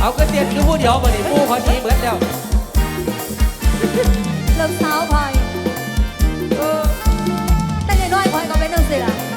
เอาก็เตียนคือพูดเดียวบ่นี่ผู้เขาหนีเหมือนแล้วเริ่มสาวพลอยเออแต่น้อยพลอยก็เป็นนังสิล่ะ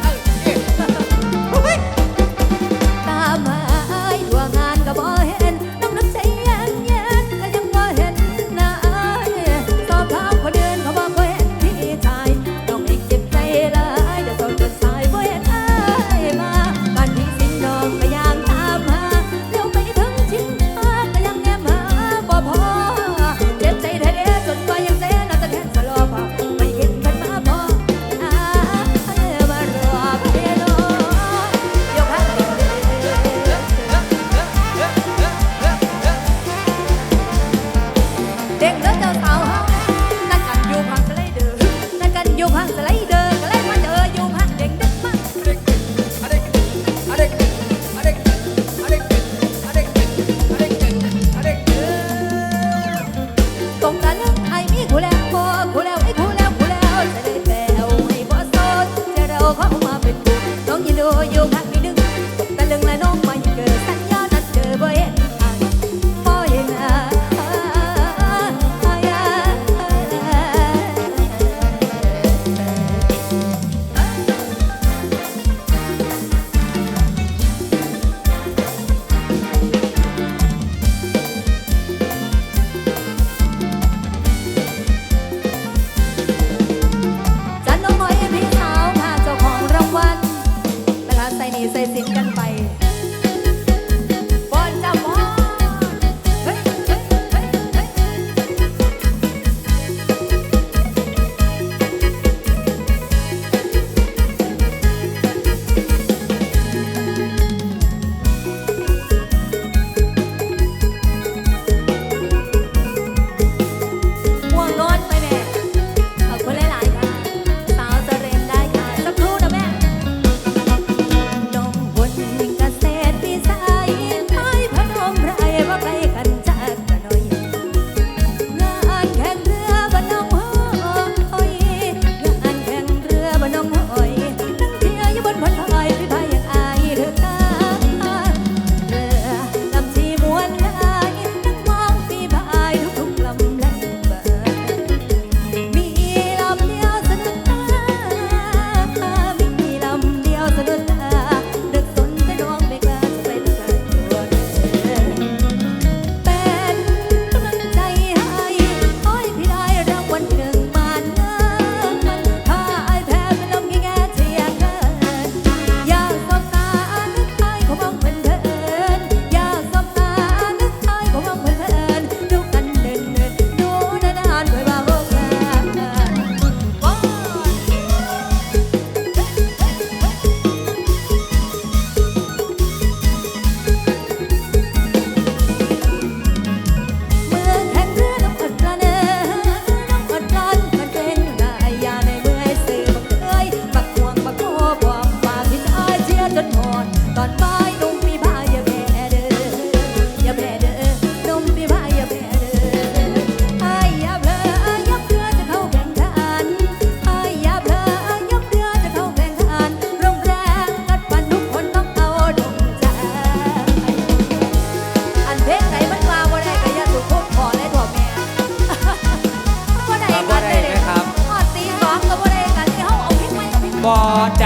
บ่ใจ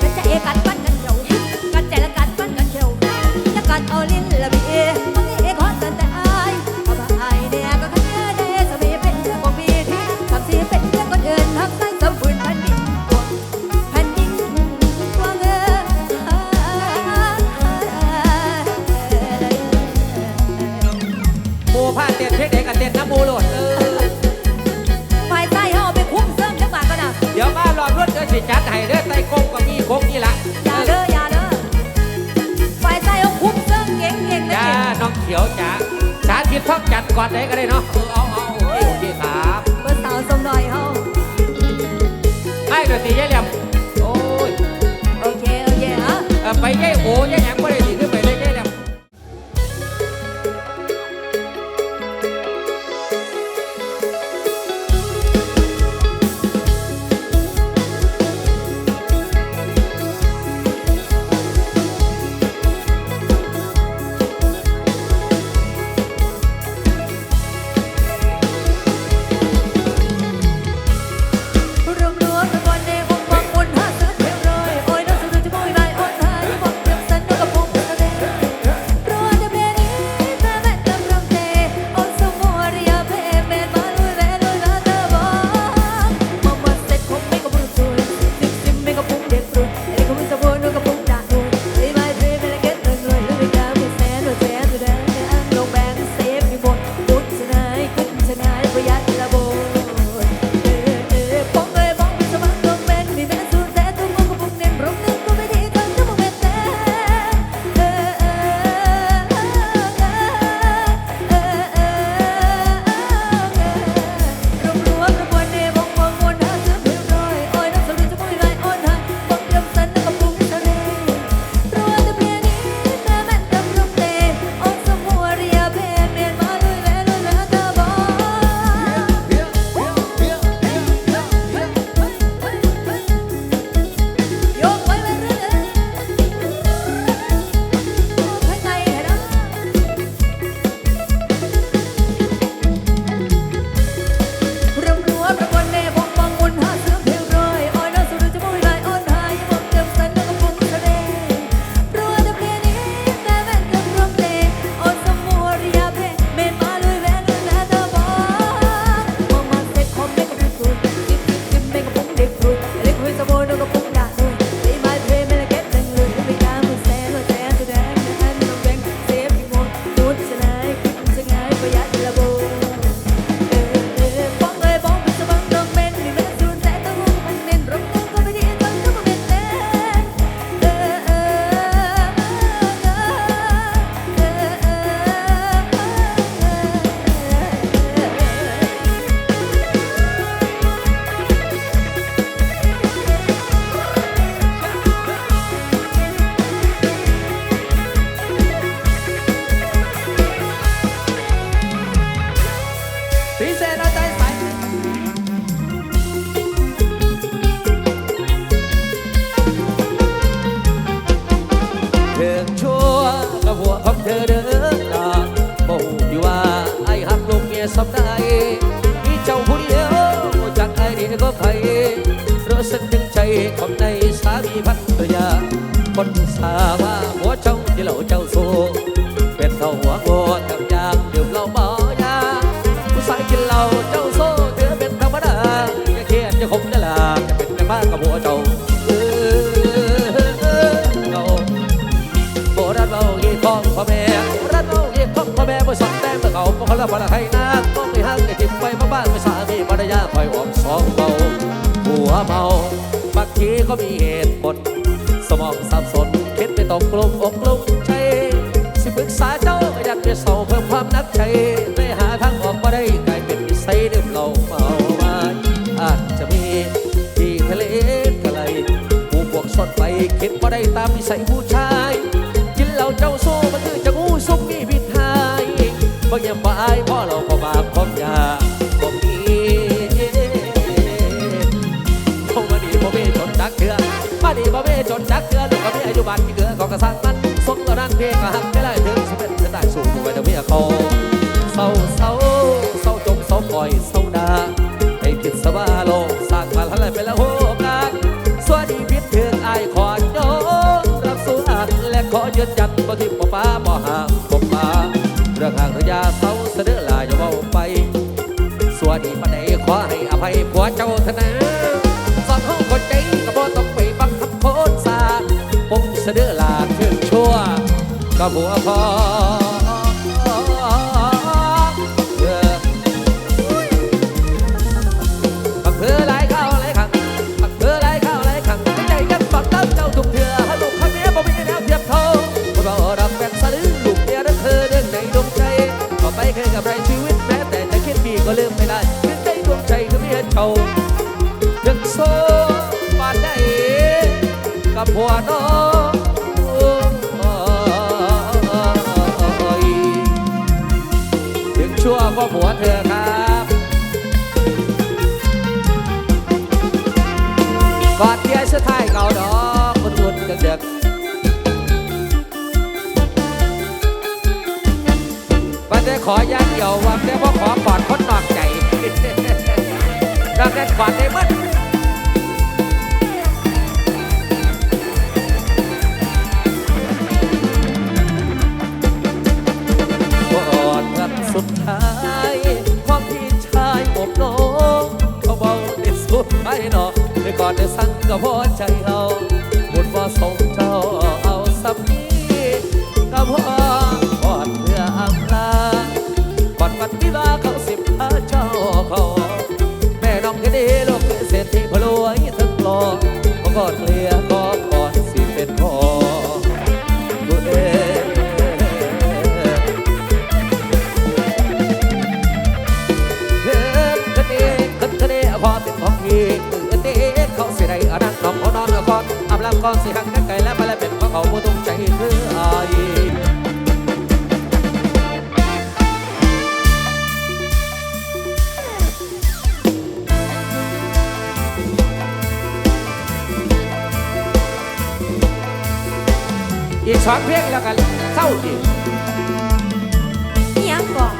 กันจะเอกันปั้นกันเขียวกันใจและกันปั้นกันเขียวจะกันเอาลิ้นละบียมันนี่เอขอสันแต่อายเอามาอายเนี่ยก็คันเธอได้สมีเป็นเธอบ่มีที่ทำสีเป็นเธอคนอื่นทำใส่สมบูรณ์พันดินแผ่นดินกว้างเออโบผ้าเต้นเพชรเด็กกันเต้นน้ำโบโลด เดี๋ยวจะสาธิตท่อจัดก่อนเล็ก็ได้เนาะเออเอาเอาโอเคโอเคครับเบอร์สาวสมน้อยเฮาไอ้ดนตรียายเหลี่ยมโอ้ยโอเคโอเคฮะ เอ่อไปยายโอ้ยายหยังบ่ได้ คนสาว่าหัวเจ้าที่เราเจ้าสูเป็นเท่าหัวโกกับยางดื่มเหล้าเมายาผู้ชายกินเหล้าเจ้าโซ่เธอเป็นธรรมดาอย่เครียดอย่าขมอย่าลาจะเป็นแม่บ้านกับหัวเจ้าเออเราโบราณเมาเยี่ของพ่อแม่โบราณเมาเยี่ของพ่อแม่บ่สอนแต่เมื่อเขาบ่เขาละบ่ละให้นางต้องไปห้างไปจิ้มไปมาบ้านไปสามีภรรยาคอยออมสองเบาหัวเมาบางทีก็มีเหตุผลสมองสับสน มอกลุ่มใจสิปรึกษาเจ้าอยากจะเศร้าเพิ่มความนักใจไม่หาทางออกมาได้กลายเป็นนิสัยดื่มเหล้าเมามาอาจจะมีที่ทะเลกะไรผู้บวกสดไปคิดว่าได้ตามนิสัยผู้ชายกินเหล้าเจ้าโซ่มันคือจะงูซุกมีพิษทายบ่ยังบ่อายพ่อเราก็บาปพร้อมยาุบานที่เกือของกระสังมันสมตอนนั้นเพียงหักไม่ได้ถึงสิบเป็นจะได้สูงไปแต่เมียเขาเศร้าเศร้าเศร้าจงเศร้าคอยเศร้าดาให้คิดสวาโลกสร้างมาแล้วเป็นละโหกันสวัสดีพิษเถื่อนอายขอนโยมรับสู่อันและขอยืนยันบ่ทิมบ่ฟ้าบ่ห่างบ่มาเรื่องห่างระยะเศร้าเสนอลาอย่าเว้าไปสวัสดีมาไหนขอให้อภัยผัวเจ้าเถอะนะส ผมเสนอลาครื่งชั่วก็บัวพอเออบักเพื่อหลายข้าวหลายขังบักเพื่อหลายข้าวหลายขังใจกันบักตั้งเจ้าทุกเถื่อถูกคันนี้บ่มีแนวเทียบท่าคนเราดับแบ่งสลือลูกเมียเธอเดินในดวงใจก็ไปเคยกับไรชีวิตแม้แต่จะคิดดีก็ลืมไม่ได้คือใจดวงใจคือเมียเจ้ายังโซปานได้กับหัวน้อง องชั่วก็ผัวเธอครับกอดเที่ยสุดท้ายเก่าดอกคนอุ่นเด็กๆมันได้ขอย่างเดียวว่าแต่ว่าขอกอดคนนอกใจดังนั้นกอดได้มั้ ก็กอดเลียร์ก็กอดสิเป็นพ่อกูเองเกิดกันเองกันกันเองพอเป็นของพี่เกิดเองเขาสิได้อันนั้นน้องเขานอนก่อนอาบลำก่อนสิหักกันไกลแล้วไปแล้วเป็นของเขาผู้ตุ้งใจเพื่ออาย อีกสองเพลงแล้วกันเศร้าอีกยังบอก